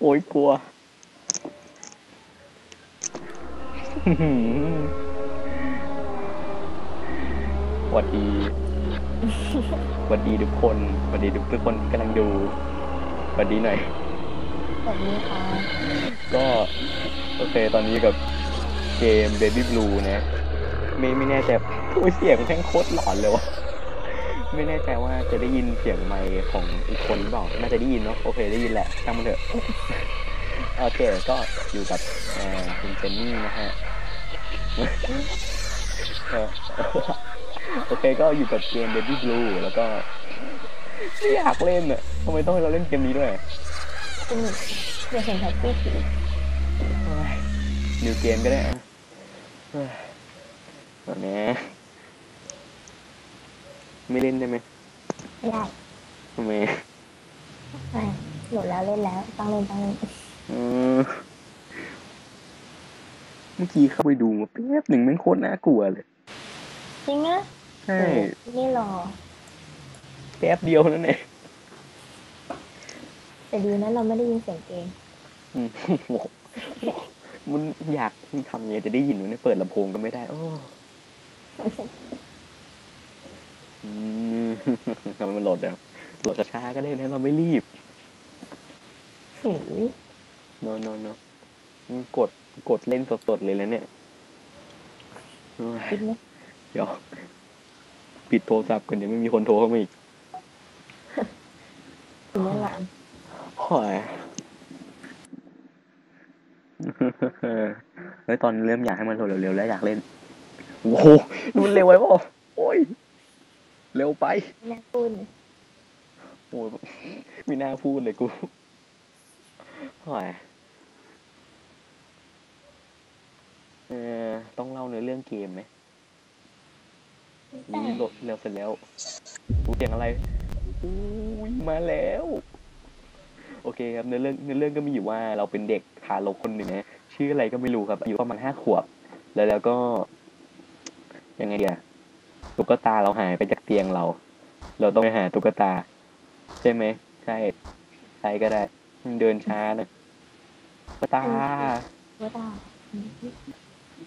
โอ้ยกลัวสวัสดีสวัสดีทุกคนสวัสดีทุกทุกคนที่กำลังดูสวัสดีหน่อย สวัสดีค่ะ ก็โอเคตอนนี้กับเกม Baby Blue นะ ไม่ไม่แน่ใจโอ้ยเสียงแม่งโคตรหลอนเลยวะ ไม่แน่ใจว่าจะได้ยินเสียงไมค์ของอีกคนหรือเปล่าน่าจะได้ยินเนาะโอเคได้ยินแหละช่างมันเถอะโอเคก็อยู่กับเอ่อคุณเจนนี่นะฮะเออโอเคก็อยู่กับเกม Baby Blue แล้วก็ไม่อยากเล่นอะทำไมต้องให้เราเล่นเกมนี้ด้วยสนุกเดี๋ยวเห็นแฮปปี้ผีนิวเกมก็ได้อะเฮ้ยตอนนี้ ไม่เล่นได้ไหมไม่ได้ทำไมไม่โหลดแล้วเล่นแล้วต้องเล่นต้องเล่นเออเมื่อกี้เข้าไปดูมาแป๊บหนึ่งแม่งโคตรน่ากลัวเลย จริงนะใช่นี่รอแป๊บเดียวนั่นเองแต่ดีนะเราไม่ได้ยินเสียงเกมอืมโอ้โหมันอยากทำยังไงจะได้ยินวะเนี่ยเปิดลำโพงก็ไม่ได้ โอ้ อืมทำไมมันโหลดแล้วโหลดช้าๆก็ได้นะเราไม่รีบหือโนโนโนกดกดเล่นสดๆเลยแล้วเนี่ยโอ้ยคิดไหมเดี๋ยวปิดโทรศัพท์กันเดี๋ยวไม่มีคนโทรเข้ามาอีกคิดไม่หลังโอ้ยเฮ้ยตอนเริ่มอยากให้มันโหลดเร็วๆแล้วอยากเล่น โอ้โหนี่มันเร็วไปเปล่าโอ้ย เร็วไปไม่น่าพูดโอ้ยไม่น่าพูดเลยกูโอ้ยเออต้องเล่าในอเรื่องเกมไหมแต่นี่โหลดเร็วเสร็จแล้วรู้เสียงอะไรอุ้ยมาแล้ว โอเคครับในอเรื่องในอเรื่องก็มีอยู่ว่าเราเป็นเด็กทารกคนหนึ่งนะชื่ออะไรก็ไม่รู้ครับอายุประมาณห้าขวบ แล้วแล้วก็ ยังไงเดีย ตุ๊กตาเราหายไปจากเตียงเรา เราต้องไปหาตุ๊กตา ใช่ไหมใช่ใช่ก็ได้มันเดินช้านะตุ๊กตาว่าตา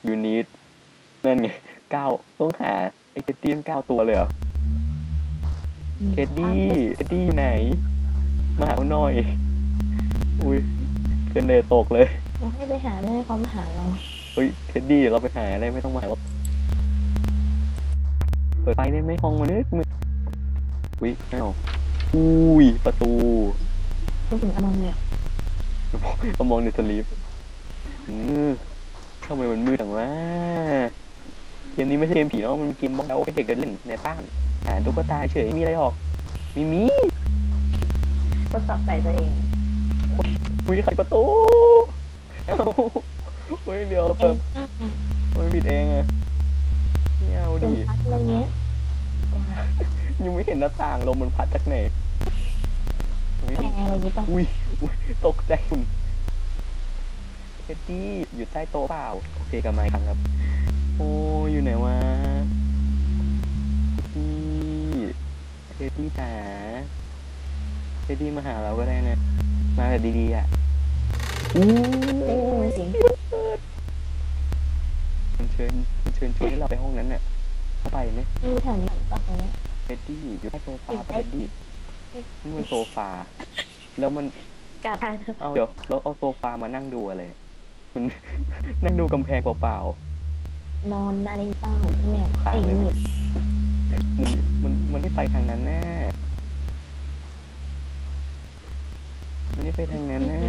ยูนิตนั่นไงเก้าต้องหาไอ้เกตตี้เก้าตัวเลยเหรอเท็ดดี้เท็ดดี้อยู่ไหน มาหาหน่อย อุ้ยเกินเลยตกเลย เราให้ไปหาไม่ให้เขามาหาเรา เฮ้ยเท็ดดี้เดี๋ยวเราไปหาอะไรไม่ต้องมาหรอก เปิดไฟได้ไหมห้องมันนึกมึงอุ้ยไม่เอาอุ้ยประตูพูดถึงอมองเนี่ยก็มองในสลีปอืมทำไมมันมืดจังวะเกมนี้ไม่ใช่เกมผีเนาะมันเป็นเกมบอกแล้วให้เด็กเดินเล่นในบ้านหาตุ๊กตาเฉยไม่มีอะไรหรอกมีมีทดสอบใส่ตัวเองอุ้ยไขประตูเอ้าเฮ้ยเดี๋ยวเปิดมันปิดเองอะ ไม่เอาเป็นดิพัดอะไรเงี้ยยังไม่เห็นหน้าต่างลมมันพัดจากไหนอุ๊ยแอร์อะไรอย่างงี้ป่ะอุ้ยอุ้ยตกใจคุณเอ็ดดี้อยู่ใต้โต๊ะเปล่าโอเคกับไมค์ครับ โอ้ยอยู่ไหนวะเอ็ดดี้เอ็ดดี้จ๋าเอ็ดดี้มาหาเราก็ได้นะ มาแบบดีๆอะอู้เอ้ยเสียงมัน เชิญมันเชิญชวนให้เราไปห้องนั้นน่ะเข้าไปไหมมีแถวนี้ป่ะตรงเนี้ยเอ็ดดี้อยู่ใต้โซฟาปะเอ็ดดี้นี่มันโซฟา แล้วมันกาทางเธอเอาเดี๋ยวเราเอาโซฟามานั่งดูอะไรมันนั่งดูกำแพงเปล่านอนอะไรบ้างเนี่ยไอ้นี่ๆมันมันมันไม่ไปทางนั้นแน่มันไม่ไปทางนั้นแน่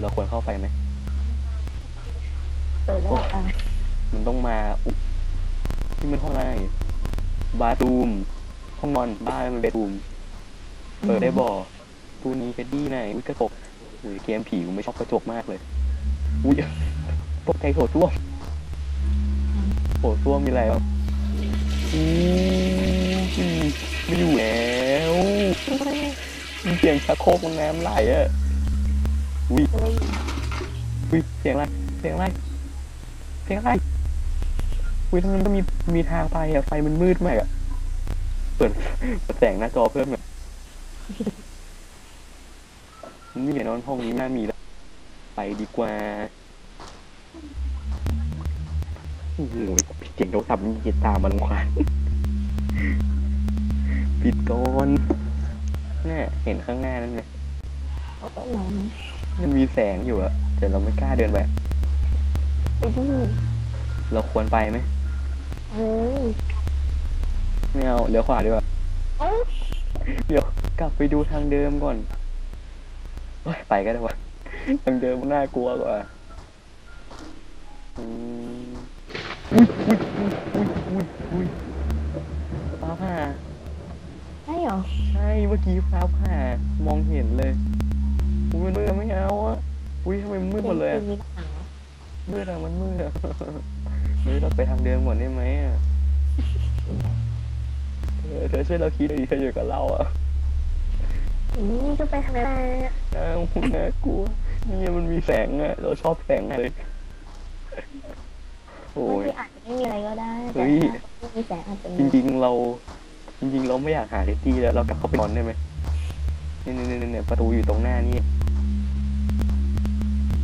เราควรเข้าไปไหม เปิดแล้วอะมันต้องมาอุ๊ยที่มันห้องอะไรบาร์รูมห้องนอนบ้านมันเบดรูมเปิดได้บ่อตู้นี้เฟดดี้ไหนอุ้ยกระจกอุ้ยเกมผีผมไม่ชอบกระจกมากเลยอุ้ยตกใจโถส้วมโถส้วมมีอะไรวะอู้ยไม่อยู่แล้วมีเสียงชักโครกน้ำไหลอะอุ้ยเฮ้ยอุ้ยเสียงอะไรเสียงอะไร ยงอะไรอุ้ยทางนั้นก็มีมีทางไปอะไฟมันมืดมากอะเปิดเปิดแสงหน้าจอเพิ่มหน่อยมันไม่เห็นนอนห้องนี้น่ามีแล้ว ไปดีกว่าโอ้โหเสียงโทรศัพท์มันเกียตามมันควานปิดก่อนเนี่ยเห็นข้างหน้านั่นไหมโอ้ยหนอนมันมีแสงอยู่อะแต่เราไม่กล้าเดินไป ไปดิเราควรไปไหมเฮ้ยไม่เอาเลี้ยวขวาดีกว่าเอ้ยเดี๋ยวกลับไปดูทางเดิมก่อนเฮ้ยไปก็ได้วะทางเดิมมันน่ากลัวกว่าอืมอุ้ยอุ้ยอุ้ยอุ้ยอุ้ยฟ้าผ่าใช่เหรอใช่เมื่อกี้ฟ้าผ่ามองเห็นเลยอุ้ยมันมืดไม่เอาอะอุ้ยทำไมมันมืดหมดเลยอะมีหนัง มืดอะมันมืดอะเฮ้ยเราไปทางเดิมก่อนได้ไหมอะเออเธอช่วยเราคิดหน่อยดิเธออยู่กับเราอะนี่จะไปทำอะไรอะน่าน่ากลัวนี่มันมีแสงอะเราชอบแสงเลยโอ้บางยทีอาจจะไม่มีอะไรก็ได้เฮ้แต่ยถ้าไม่มีแสงอาจจะจมีริงๆเรา จริงๆเราไม่อยากหาเลตตี้แล้วเรากลับเข้าไปนอนได้ไหมเนี่ยเนี่ยเนี่ยเนี่ยประตูอยู่ตรงหน้านี่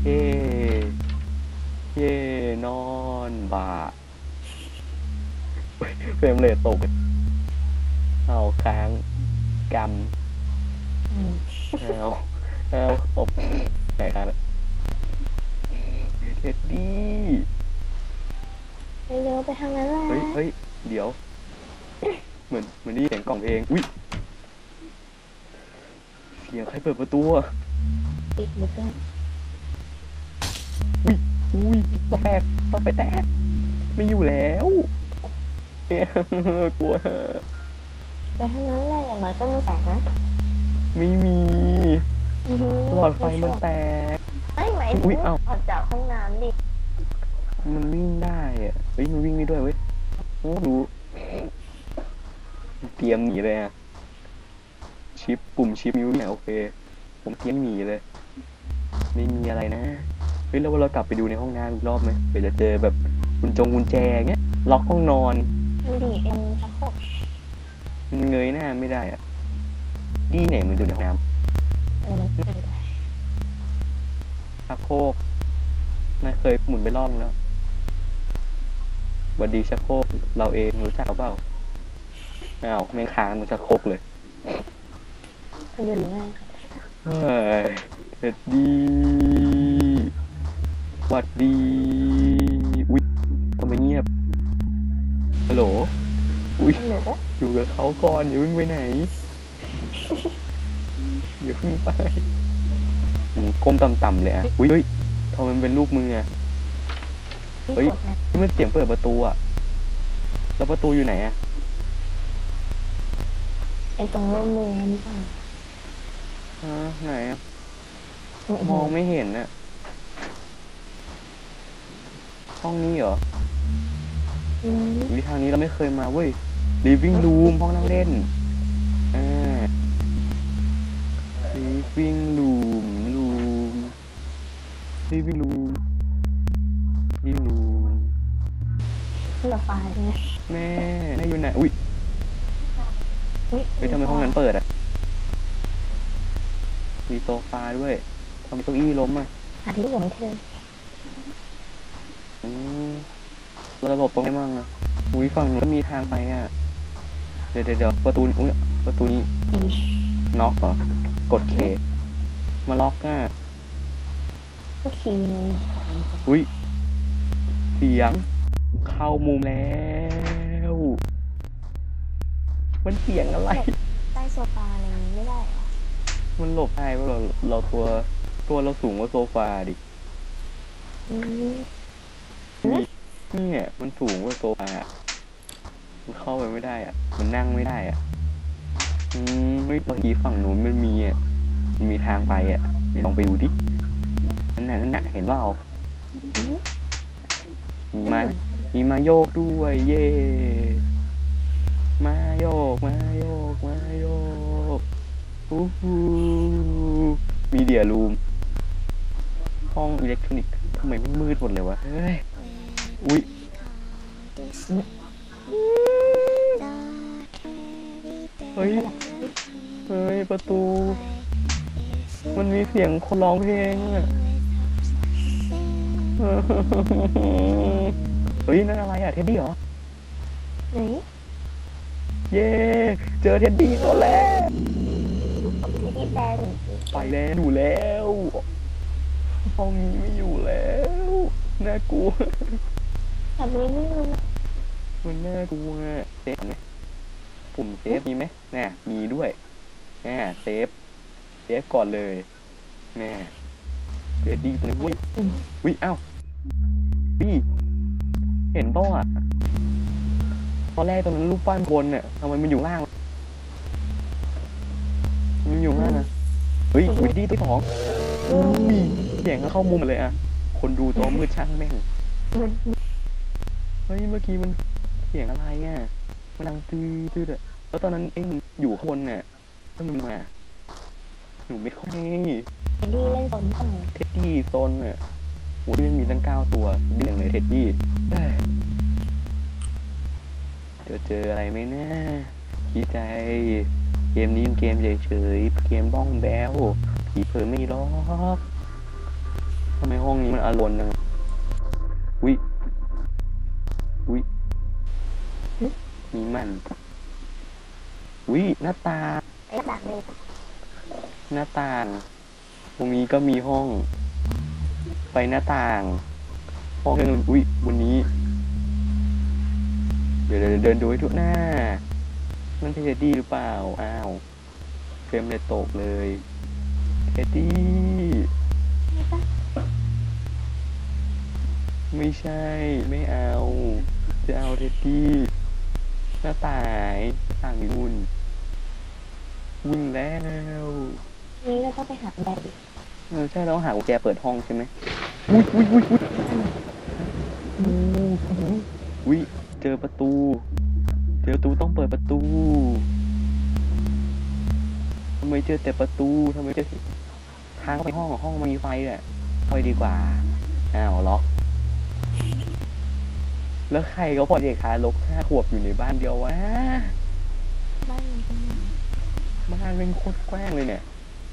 เย่ เย่นอนบ่าเฟรมเรทตก เอาค้างกำอืมเอาเอาตบไหนครับเท็ดดี้เร็วๆไปทางนั้นแหละเฮ้ยเฮ้ยเดี๋ยว เหมือนเหมือนได้ยินเสียงกล่องเพลงอุ้ยเสียงใครเปิดประตูอะปิดหรือเปล่า อุ้ยต้องแตกต้องไปแตก ไม่อยู่แล้วเนี่ยกลัวไปทางนั้นแหละอย่างน้อยก็มีแสงนะไม่มีอือหืหลอดไฟมันแตกไม่ไหวอุ๊ยเอ้าออกจากห้องน้ำดิ มันวิ่งได้อะเฮ้ยมันวิ่งได้ด้วยเว้ยโอ้ดูเตรียมหนีเลยอะชิปปุ่มชิปนิ้วเนี่ยโอเค ผมเตรียมหนีเลย ไม่มีอะไรนะ เฮ้ยแล้วเรากลับไปดูในห้องน้ำอีกรอบไหมเผื่อจะเจอแบบกุญจงกุญแจเงี้ยล็อกห้องนอนดูดิเอ็นชักโครกมันเงยหน้าไม่ได้อะดีไหนมันอยู่ในห้องน้เออมันเปิดได้ำชักโครกนายเคยหมุนไปรอบนึงแล้วหวัดดีชักโครกเราเองรู้จักเปล่าอ้าวแม่งค้างมันชักโครกเลย มันอยู่หรือไงเฮ้ยเอ็ดดีห วัดดีอุ๊ยทำไมเงียบฮัลโหลอุ๊ยมันหนูอยู่กับเขาก่อนอย่าเพิ่งไปไหนอย่าเพิ่งไปอืมก้มต่ำๆเลยอะอุ๊ยเฮ้ยทำไมมันเป็นรูปมืออะที่เฮ้ยกดนะนี่มันเสียงเปิดประตูอะแล้วประตูอยู่ไหนอะไอ้ตรงร่มมือนี่ป่ะฮะไหนอะมองไม่เห็นอะ ห้องนี้เหรออืมวิทางนี้เราไม่เคยมาเว้ย living room ห้องนั่งเล่นอ่า living room room living room living room เพื่อไฟเนี่ยแม่แม่อยู่ไหน อุ้ยเฮ้ยเฮ้ยทำไมห้องนั้นเปิดอะ มีโซฟาด้วยทำไมเก้าอี้ล้มอะหาที่อยู่ไม่เจออืมแล้ว ระบบตรงไหนมั่งอะอุ้ยฝั่งนู้นก็มีทางไปอะเดี๋ยวเดี๋ยวเดี๋ยวประตูอุ้ยประตูนี้อีน็อกเหรอกดเค มาล็อกอะก็คีย์เลยอุ้ยเสียง เข้ามุมแล้ว มันเสียงอะไร ใต้โซฟาอะไรอย่างนี้ไม่ได้เหรอ มันหลบได้เพราะเราเราตัวตัวเราสูงกว่าโซฟาดิอืมนี่ เนี่ยมันสูงกว่าโซฟามันเข้าไปไม่ได้อะ มันนั่งไม่ได้อะ อืมเฮ้ยเมื่อกี้ฝั่งนู้นมันมีอะมันมีทางไปอะลองไปดูดินั่นน่ะนั่นน่ะเห็นว่าเอามีมา มีมาโยกด้วย เย่มาโยก มาโยก มาโยกอู้หูมีเดียรูม ห้องอิเล็กทรอนิกส์ทำไมไม่มืดหมดเลยวะ เฮ้ย อุ้ยเฮ้ย เฮ้ย ประตูปมันมีเสียงคนร้องเพลงอะเฮ้ย นั่นอะไรอะเท็ดดี้เหรอเฮ้ยเย้ เจอเท็ดดี้ตัวแล้วที่ที่แปลถึงไปแล้วอยู่แล้วห้องนี้ไม่อยู่แล้ว น่ากลัว แบบนี้ไม่รู้นะมันน่ากลัวเซฟไหมปุ่มเซฟมีไหมแน่มีด้วยแน่เซฟเซฟก่อนเลยแน่เท็ดดี้ตัวนี้อุ้ยอุ้ยเอ้าพี่เห็นป่ะอะตอนแรกตอนนั้นรูปปั้นบนเนี่ยทำไมมันอยู่ล่าง มันอยู่ล่างอะเฮ้ยวิดดี้ตัวสองอุ้ยเสียงก็เข้ามุมหมดเลยอะคนดูตัวมืดช่างแม่งมัน เฮ้ยเมื่อกี้มันเสียงอะไรอะมันดังตื้อตื้ออะแล้วตอนนั้นเอ็งอยู่ข้างบนน่ะแล้วมันมาหนูไม่ค่อยเอ็นดี้เล่นสนเท็ดดี้โซนอะโอ้ยมันมีตั้งเก้าตัวเบี่ยงเลยเท็ดดี้เอ้ยเดี๋ยวเจออะไรไหมนะคิดใจ เกมนี้เกมเฉยๆเกมบ้องแบ้วผีเผลอไม่รอกทำไมห้องนี้มันอารมณ์จังวิ วิมีมันวิหน้าตางไอ้ดักเลยหน้าต่าง ตรงนี้ก็มีห้อง ไปหน้าต่าง ห้องนึงอุ้ยวันนี้เดี๋ยวเดี๋ยวเดินดูให้ทุกหน้านั่นเทดดี้หรือเปล่า อ้าวเฟรมเลยตกเลยเทดดี้ไม่ปะไม่ใช่ ไม่เอา จะเอาเทดดี้หน้าต่างต่างอยู่นู่นวิ่งแล้วนี่เราต้องไปหาแบบอีกเออใช่แล้วหากุญแจเปิดห้องใช่ไหมอุ้ยอุ้ยอุ้ยอุ้ยอุ้ยเจอประตู เจอประตูต้องเปิดประตูทำไมเจอแต่ประตูทำไมเจอทางเข้าไปห้องห้องมันมีไฟแหละเข้าไปดีกว่าอ้าวล็อก แล้วใครก็พอเด็กทารกห้าขวบอยู่ในบ้านเดียววะบ้านมันเป็นยังไงบ้านเป็นโคตรกว้างเลยเนี่ย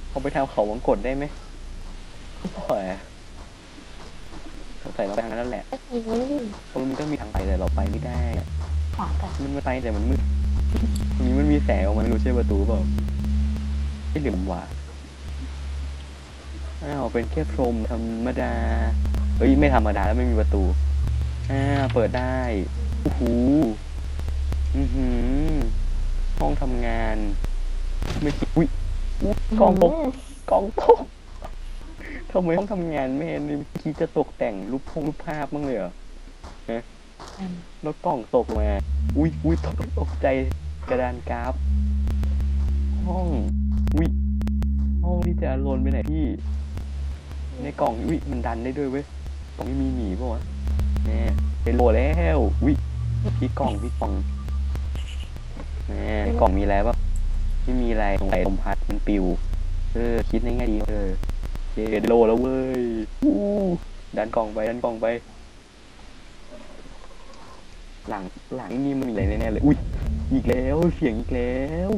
เอาไปทำเขาวังกดได้ไหมโอ้ยสงสัยเราไปทางนั้นแหละก็คือไม่ได้ก็มีทางไปแต่เราไปไม่ได้ขวากันมันไม่ไปแต่มันมืดตรงนี้มันมีแสงออกมาไม่รู้ใช่ประตูเปล่าไม่หรือมันหวาอ้าวเป็นแค่พรมธรรมดาเฮ้ยไม่ธรรมดาแล้วไม่มีประตู อ่า เปิดได้โอ้โหอือหือ ห้องทำงาน ไม่คิดอุ้ยกล้องตกกล้องตกทำไมห้องทำงานไม่เห็นคิดจะตกแต่งรูปพงรูปภาพบ้างเลยเหรออืมแล้วกล่องตกมา อุ้ยอุ้ยตกใจกระดานกราฟ ห้อง อุ้ยห้องที่จะลนไปไหนพี่ ในกล่องอุ้ยมันดันได้ด้วยเว้ยกล่องไม่มีหนีป่ะวะแน่ เป็นโหลแล้วอุ้ยพี่กล่องพี่กล่องแน่กล่องมีอะไรปะไม่มีอะไรสงสัยลมพัดมันปิว เออ คิดในแง่ดีเออเจโลแล้วเว้ยอู้ดันกล่องไปดันกล่องไป หลังหลังนี่มันมีอะไรแน่ๆเลยอุ้ยอีกแล้วเสียงอีกแล้ว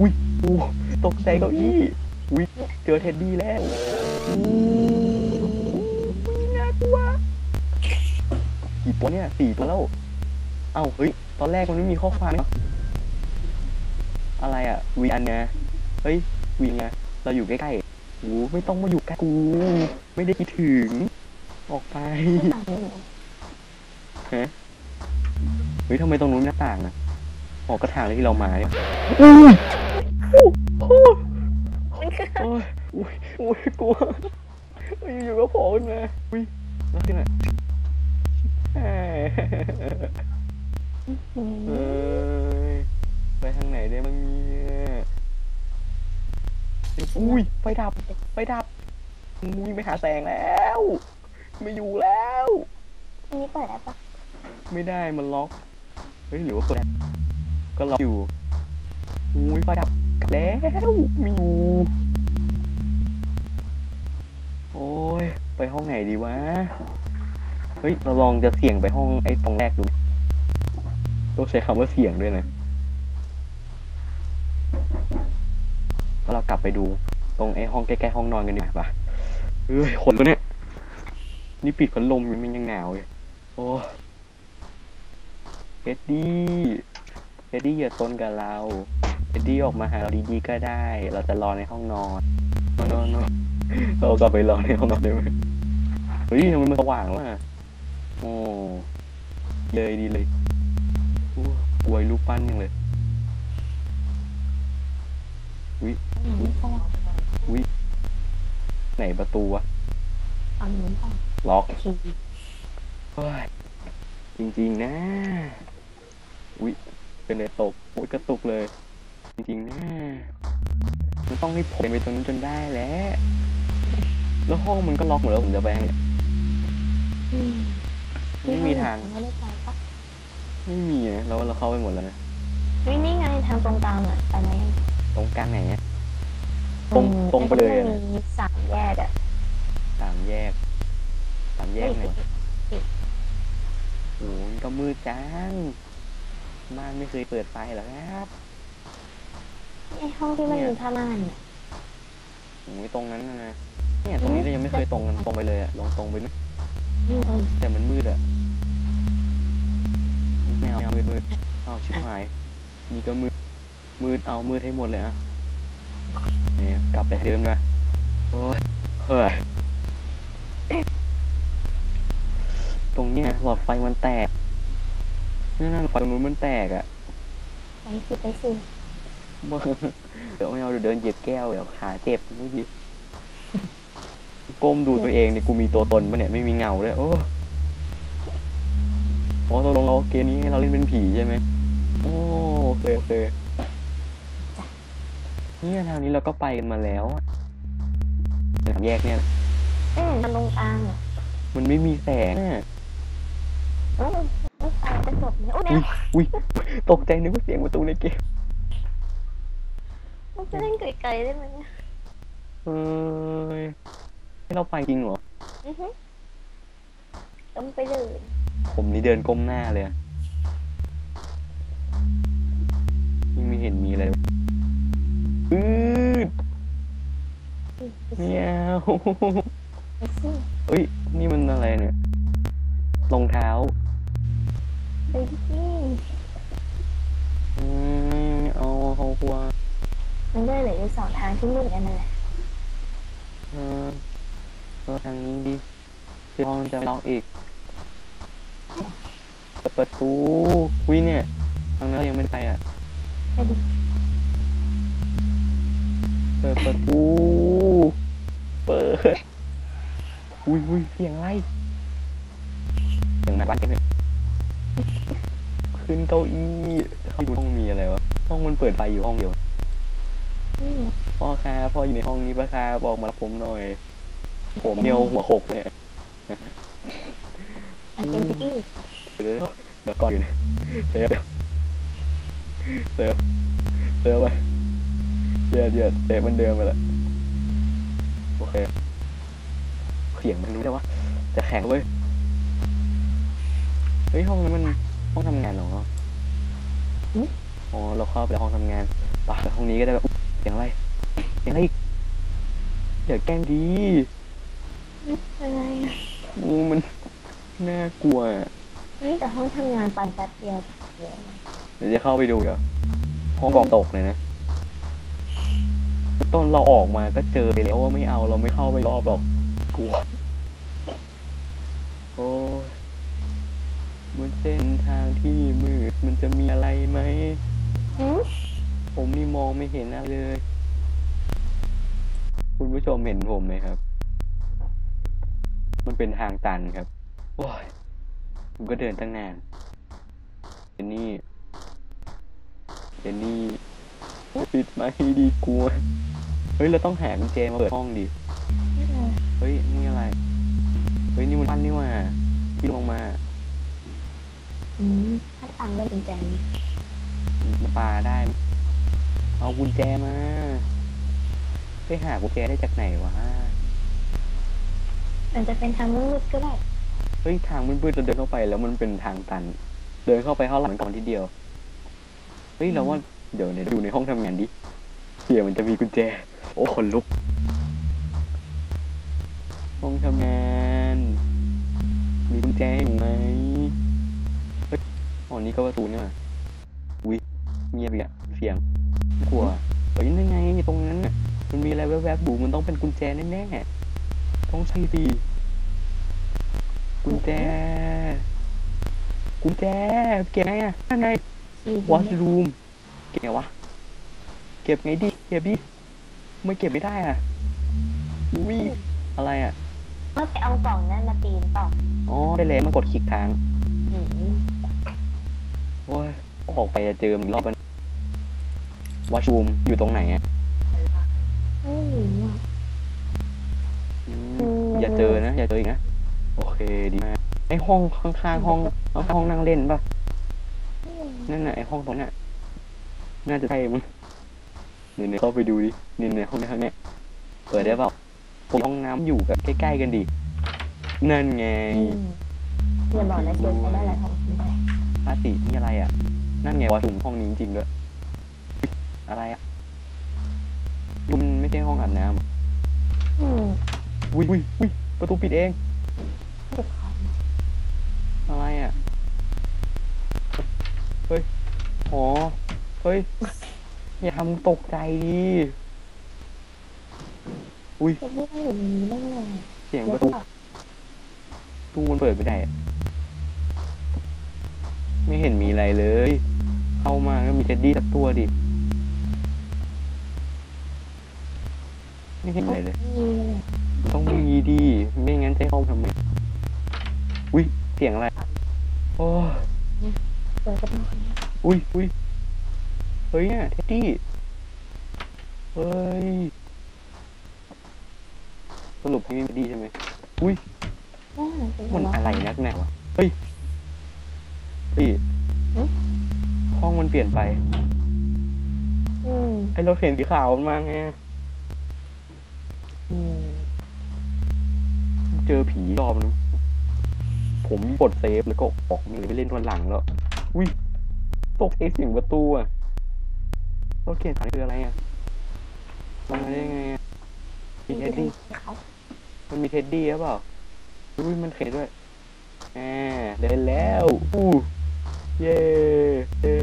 อุ้ยอู้ตกใจเก้าอี้อุ้ยเจอเท็ดดี้แล้วอู้ กี่ตัวเนี่ยสี่ตัวแล้ว เอ้าเฮ้ย ตอนแรกมันไม่มีข้อความเนอะอะไรอะวีอันนะเฮ้ยวีไงเราอยู่ใกล้ๆโอ้ไม่ต้องมาอยู่ใกล้กู ไม่ได้คิดถึง ออกไปต่างเลยฮะเฮ้ยทำไมตรงนู้นหน้าต่างอะออกกระถางเลยที่เรามาเนี่ยอุ้ยโอ้ยมันคือโอ้ยอุ้ยอุ้ยกลัวอยู่ๆก็โผล่ขึ้นมาอุ้ยแล้วที่ไหน เอ้ยไปทางไหนได้บ้างเนี่ยอุ้ยไฟดับไฟดับมุ้ยไปหาแสงแล้ว ไม่อยู่แล้ว อันนี้เปิดได้ปะไม่ได้มันล็อกเฮ้ยหรือว่าเปิดก็ล็อกอยู่อุ้ยไฟดับกลับแล้วไมีอยู่โอ้ยไปห้องไหนดีวะ เฮ้ย เราลองจะเสี่ยงไปห้องไอ้ตรงแรกดูต้องใช้คำว่าเสี่ยงด้วยนะแล้วเรากลับไปดูตรงไอ้ห้องใกล้ๆห้องนอนกันดีกว่าปะเฮ้ยขนตัวเนี้ยนี่ปิดพัดลมมันยังหนาวเลยโอ้เอ็ดดี้เอ็ดดี้อย่าตนกับเราเอ็ดดี้ออกมาหาเราดีๆก็ได้ เราจะรอในห้องนอนนอนนอนนอนเรากลับไปรอในห้องนอนได้ไหมเฮ้ยทำไมมันสว่างวะ โอ้เลยดีเลยโอ้กลัวไอ้ลูกปั้นยังเลยอืมพ่อไหนประตูวะฝั่งนู้นพ่อล็อกทีเฮ้ยจริงๆนะอุ๊ยเป็นเลยตกอุ๊ยกระตุกเลย จริงๆนะมันต้องให้ผมไปตรงนั้นจนได้แหล้ว แล้วห้องมันก็ล็อกหมดแล้วผมจะไปไงอืม ไม่มีทาง ไม่ได้ไปปะไม่มีนะเราเราเข้าไปหมดแล้วนะวินี่ไงทางตรงกลางอะไปไหมตรงกลางไหนอะตรงอืมตรงไปเลยอ้อะที่มันมีสามแยกอะสามแยกสามแยกไหนเฮ้ยโอ้ยก็มืดจังบ้านไม่เคยเปิดไฟเหรอครับไอห้องที่มันมีผ้าม่านอะโอ้ยตรงนั้นนะนะเนี่ยตรงนี้เรายังไม่เคยตรงกันตรงไปเลยอะลองตรงไปไหมอืม แต่มันมืดอะ ไม่เอามืดมืดเอาชิบหาย นี่ก็มืดมืดเอามืดให้หมดเลยอะเนี่ยกลับไปเดิมนะโอ้ยเฮ้ยตรงเนี้ยหลอดไฟมันแตกนี่นั่นไฟตรงนู้นมันแตกอะไปสิไปสิเดี๋ยวไม่เอาเดี๋ยวเดินเหยียบแก้วเดี๋ยวขาเจ็บไม่ดีก้มดูตัวเองเนี่ยกูมีตัวตนปะเนี่ยไม่มีเงาด้วยโอ้ โอ้ตกลงเราเกมนี้ให้เราเล่นเป็นผีใช่ไหมโอ้โอเคโอเคเนี่ยทางนี้เราก็ไปกันมาแล้วอะสามแยกเนี่ยอืมมันตรงกลางอะมันไม่มีแสงอะอืมไม่ตายจะจบเนี่ยโอ้อุ้เนี่ยอุ้ยตกใจนึกว่าเสียงประตูในเกมมันจะเล่นไกลๆได้ไหมเนี่ยเอ้ยให้เราไปจริงเหรอ อือฮึต้องไปเลย ผมนี่เดินก้มหน้าเลยอะยังไม่เห็นมีอะไรเลยอืดไปสิเมียวไปสิเฮ้ย นี่มันอะไรเนี่ย รองเท้าไปสิอืมไม่เอาเขากลัวมันก็เหลืออยู่สองทางที่เหมือนกันนั่นแหละเออก็ทางนี้ดิเดี๋ยวมันจะล็อกอีก เปิดประตูวิเนี่ยทางนั้นยังไม่ไปอะไปดิเปิดประตูเปิดอุ้ยอุ้ยเสียงอะไรเสียงไหนบ้านกันเนี่ยขึ้นเก้าอี้เขาอยู่ห้องมีอะไรวะห้องมันเปิดไฟอยู่ห้องเดียวอืมพ่อครับพ่ออยู่ในห้องนี้ปะครับบอกมารับผมหน่อย ผมเนี่ยหัวหกเนี่ยอัน เป็นพี่อี้เดี๋ยวเดี๋ยวก่อนอยู่เนี่ยเดี๋ยวเดี๋ยวเดี๋ยวเดี๋ยวไปเดี๋ยวเดี๋ยวเตะมันเดิมไปละโอเคเสียงมันรู้ได้ว่าจะแข็งเว้ยเฮ้ยห้องนั้นมันห้องทำงานเหรออ๋อเราเข้าไปห้องทำงานไปไปห้องนี้ก็ได้แบบอุ๊ยเสียงอะไรเสียงอะไรอีกเดี๋ยวแกล้งดีอะไรอะงูมันน่ากลัวอะ นี่แต่ห้องทำงานไปแป๊บเดียวเดี๋ยวเดี๋ยวจะเข้าไปดูเดี๋ยวห้องกองตกเลยนะตอนเราออกมาก็เจอไปแล้วว่าไม่เอาเราไม่เข้าไปรอบหรอกกลัวโอ้ยบนเส้นทางที่มืดมันจะมีอะไรไหมหืมผมนี่มองไม่เห็นอะไรเลย คุณผู้ชมเห็นผมไหมครับ มันเป็นทางตันครับโอ้ย ผมก็เดินตั้งนานเจนนี่เจนนี่ปิดไม้ดีกลัวเฮ้ยเราต้องหากุญแจมาเปิดห้องดิเฮ้ยนี่อะไร เฮ้ยนี่มันปั้นนี่หว่าที่ลงมาอืมถ้าตังค์ได้เป็นแจนี้มาปาได้ เอากุญแจมา ไปหากุญแจได้จากไหนวะมันจะเป็นทางมืดก็ได้ เฮ้ยทางมืดๆเราเดินเข้าไปแล้วมันเป็นทางตัน เดินเข้าไปเข้าหลังก่อนทีเดียว เฮ้ยเราว่าเดี๋ยวเนี่ยดูในห้องทำงานดิเสียมันจะมีกุญแจ โอ้ขนลุก ห้องทำงาน มีกุญแจอยู่ไหมเฮ้ยอ๋อนี่ก็ประตูนี่หว่าอุ้ยเงียบอีกอะเสียงกลัวเฮ้ยนั่นไงตรงนั้นน่ะมันมีอะไรแวบๆบูมันต้องเป็นกุญแจแน่ๆต้องใช่สิ กุญแจ กุญแจ เก็บไงอะนั่นไงที่วอชรูม เก็บไงวะ เก็บไงดิ เก็บดิ ไม่เก็บไม่ได้อะอุ้ยอะไรอะเมื่อไปเอากล่องนั่นมาตีนต่ออ๋อ ได้แล้วมันกดคลิกทางหืมโอ้ย ออกไปจะเจอมันอีกรอบมันวอชรูมอยู่ตรงไหนอะไม่รู้อะอืมอืมอย่าเจอนะ อย่าเจออีกนะโอ เคดีมากไอห้องข้างๆห้องห้องนั่งเล่นป่ะนั่นน่ะไอห้องตรงนั้นน่ะน่าจะใช่มั้งเนี่ยเนี่ยเข้าไปดูดิเนี่ยเนี่ยห้องนี้ข้างเนี้ยเปิดได้เปล่าผมห้องน้ำอยู่กับใกล้ๆกันดินั่นไงอืมอย่าบอกนะเชียวใช้ได้หลายของคุณไปภาษีนี่อะไรอะ นั่นไงวะถุงห้องนี้จริงๆด้วยอะไรอะมันไม่ใช่ห้องอาบน้ำเหรออืมอุ้ยอุ้ยอุ้ยประตูปิดเอง เด็กของ อะไรอะ เฮ้ย อ๋อ เฮ้ย อย่าทำตกใจดิ อุ้ยเด็กที่ต้อยู่ในนี้ได้ไงเสียงประตูก่อนตู้มันเปิดไม่ได้อะไม่เห็นมีอะไรเลย เข้ามาก็มีเท็ดดี้สักตัวดิ ไม่เห็นอะไรเลย ต้องมีดิไม่งั้นจะให้เข้าทำไม อุ้ย เสียงอะไร โอ้ เปิดก็ต้องคนนี้อุ้ยอุ้ยเฮ้ยเนี่ยเท็ดดี้เฮ้ยสรุปให้ไม่ดีใช่ไหมอุ้ยอ่าเป็นมันหัวอะไรนักหนาวะเฮ้ยพี่หึห้องมันเปลี่ยนไปอืมไอเราเห็นสีขาวมันมาไงอืมเจอผีรอบนึงผมกดเซฟแล้วก็ออกมือไปเล่นวันหลังแล้ว อุ้ยตกใจเสียงประตูอะรถเข็นขายคืออะไรอะมาได้ยังไงอะมีเท็ดดี้มันมีเท็ดดี้หรือเปล่าอุ้ยมันเข็นด้วยแหมเดินแล้วอู้เย่เย่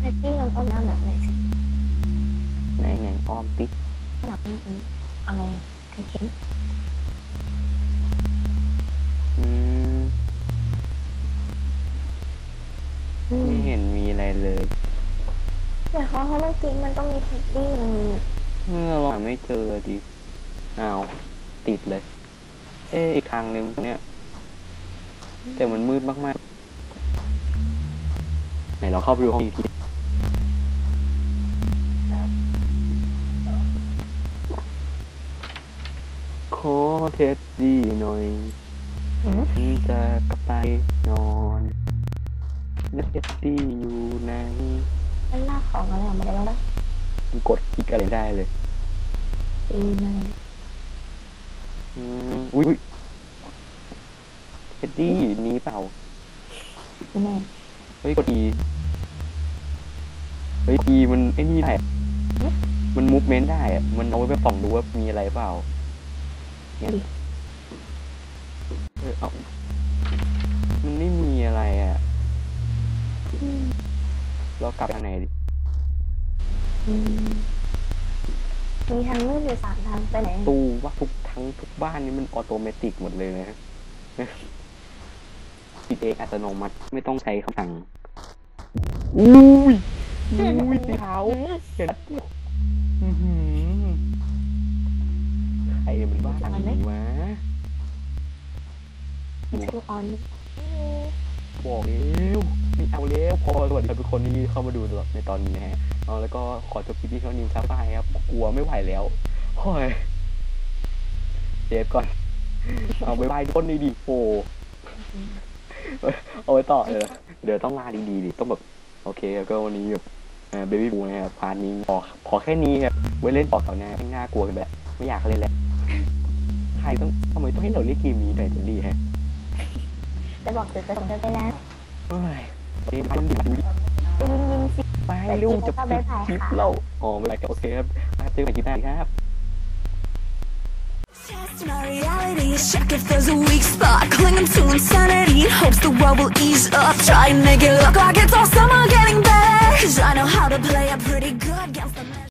แท็กซี่ลองเอาน้ำแบบไหนสิไหนไหนออมติ๊กหนักนิดนึงอะไรเข็มอืม เลยแต่เขาเขาเมื่อกี้มันต้องมีแท็กซี่มันมีเมื่อเราหาไม่เจอดิอ้าวติดเลย เอ๊ะอีกทางหนึ่งเนี่ยแต่มันมืดมากๆไหนเราเข้าไปดูห้องอีกทีขอเท็ดดี้หน่อยอืมฉันจะกลับไปนอน แล้วเท็ดดี้อยู่ไหนมันลากของอะไรออกมาได้บ้างล่ะมันกดคลิกอะไรได้เลยตีมันอืมอุ้ยอุ๊ยเท็ดดี้หนี้เปล่าแม่เฮ้ยกด E เฮ้ย E มันไอ้นี่ได้อะมันมูฟเมนต์ได้อะมันเอาไว้ไปส่องดูว่ามีอะไรเปล่าเนี่ยเออเอามันไม่มีอะไรอะ เรากลับทางไหนดิอืมมีทางมืดอยู่สามทางไปไหนตู้ว่าทุกทั้งทุกบ้านนี่มันออโตเมติกหมดเลยนะปิดเองอัตโนมัติไม่ต้องใช้คำสั่งอุ้ยอุ้ยสีขาวเห็นอื้อหือใครมันบ้าอย่างนี้วะมีทูออนบอกแล้ว ไม่เอาแล้วพอสวัสดีครับทุกคนที่เข้ามาดูในตอนนี้นะฮะเอาแล้วก็ขอจบคลิปที่เท่านี้ครับไปครับ กลัวไม่ไหวแล้วโอ้ยเซฟก่อน เอาไปบายทุกคนดีๆโอ้เอาไว้ต่อเออเดี๋ยวต้องลาดีๆดิต้องแบบ โอเคแล้วก็วันนี้แบบเบบี้บูนะครับพาร์ทนี้ขอขอแค่นี้ครับไว้เล่นต่อต่อหน้าไม่น่ากลัวกันแบบไม่อยากเล่นแล้วใครต้องทำไมต้องให้เราเล่นเกมนี้หน่อยจะดีฮะจะบอกจุดประสงค์เธอไปแล้ว เฮ้ยเกมพันดิบดูดิ ไปยิงยิงสิ ไปเร็วจะปิดคลิปเราอ๋อไม่เป็นไรก็โอเคครับมาเจอกันคลิปหน้าครับ Testing our reality, check if there's a weak spot. Clinging to insanity in hopes the world will ease up. Try and make it look like it's all summer getting better. Cause I know how to play it pretty good against the